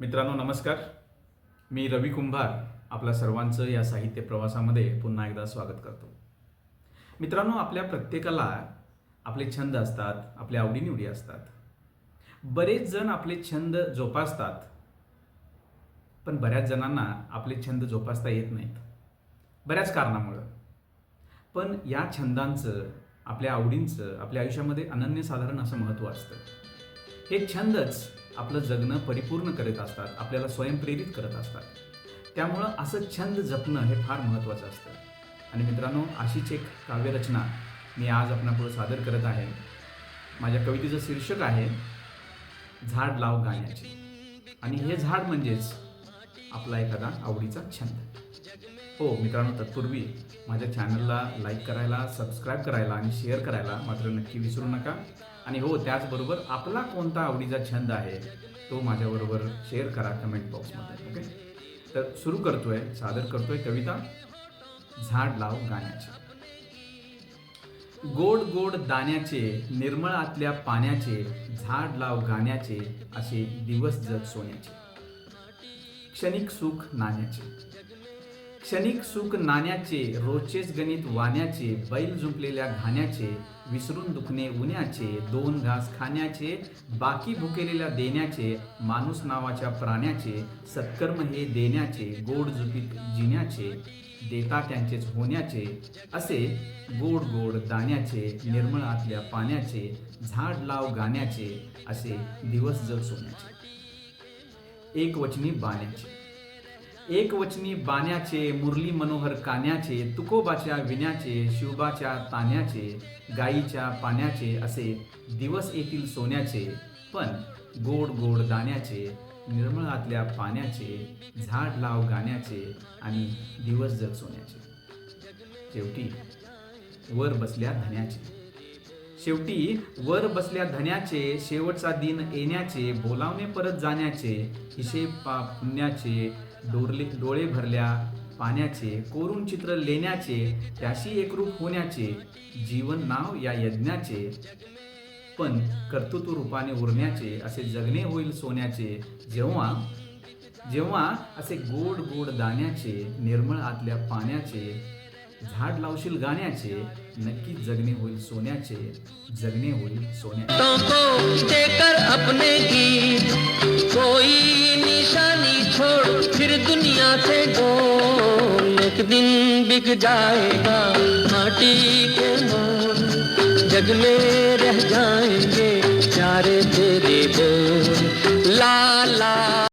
मित्रांनो नमस्कार. मी रवी कुंभार आपल्या सर्वांचं या साहित्य प्रवासामध्ये पुन्हा एकदा स्वागत करतो. मित्रांनो आपल्या प्रत्येकाला आपले छंद असतात आपल्या आवडीनिवडी असतात. बरेच जण आपले छंद जोपासतात पण बऱ्याच जणांना आपले छंद जोपासता येत नाहीत. बऱ्याच कारणामुळं. पण या छंदांचं आपल्या आवडींचं आपल्या आयुष्यामध्ये अनन्यसाधारण असं महत्त्व असतं. हे छंदच आपलं जगणं परिपूर्ण करत असतात आपल्याला स्वयंप्रेरित करत असतात. त्यामुळं असं छंद जपणं हे फार महत्त्वाचं असतं. आणि मित्रांनो अशीच एक काव्यरचना मी आज आपणापुढे सादर करत आहे. माझ्या कवितेचं शीर्षक आहे झाड लाव गाण्याचे. आणि हे झाड म्हणजेच आपला एखादा आवडीचा छंद. हो मित्रांनो तत्पूर्वी माझ्या चॅनलला लाईक करायला सबस्क्राईब करायला आणि शेअर करायला मात्र नक्की विसरू नका. आणि हो त्याचबरोबर आपला कोणता आवडीचा छंद आहे तो माझ्याबरोबर शेअर करा कमेंट बॉक्समध्ये ओके तर सुरू करतोय सादर करतोय कविता झाड लाव गाण्याचे. गोड गोड दाण्याचे निर्मळ आतल्या पाण्याचे झाड लाव गाण्याचे असे दिवस जग सोन्याचे. क्षणिक सुख नाण्याचे. क्षणिक सुख नाण्याचे रोजचेच गणित वाण्याचे बैल झुंपलेल्या घाण्याचे विसरून दुखणे उन्याचे दोन घास खाण्याचे बाकी भुकेलेल्या देण्याचे माणूस नावाच्या प्राण्याचे सत्कर्म हे देण्याचे गोड झुपीत जिण्याचे देता त्यांचेच होण्याचे असे गोड गोड दाण्याचे निर्मळ आतल्या पाण्याचे झाड लाव गाण्याचे असे दिवस जग सोन्याचे. एक वचनी बाण्याचे. एक वचनी बाण्याचे मुरली मनोहर कान्याचे तुकोबाच्या विण्याचे शिवबाच्या तान्याचे गाईच्या पाण्याचे असे दिवस येतील सोन्याचे पण गोड गोड दाण्याचे निर्मळातल्या पाण्याचे झाड लाव गाण्याचे आणि दिवस जग सोन्याचे. शेवटी वर बसल्या धन्याचे. शेवटी वर बसल्या धन्याचे शेवटचा दिन येण्याचे बोलावणे परत जाण्याचे हिशेब पा पुण्याचे डोरले डोळे भरल्या पाण्याचे कोरून चित्र लेण्याचे त्याशी एकरूप होण्याचे जीवन नाव या यज्ञाचे पण कर्तृत्व रूपाने उरण्याचे असे जगणे होईल सोन्याचे जेव्हा जेव्हा असे गोड गोड दाण्याचे निर्मळ आतल्या पाण्याचे झाड लावशील गाण्याचे नक्की जगणे होईल सोन्याचे जगणे होईल सोन्याचे दिन बिक जाएगा माटी के मोल जग में रह जाएंगे प्यारे तेरे बोल। ला ला।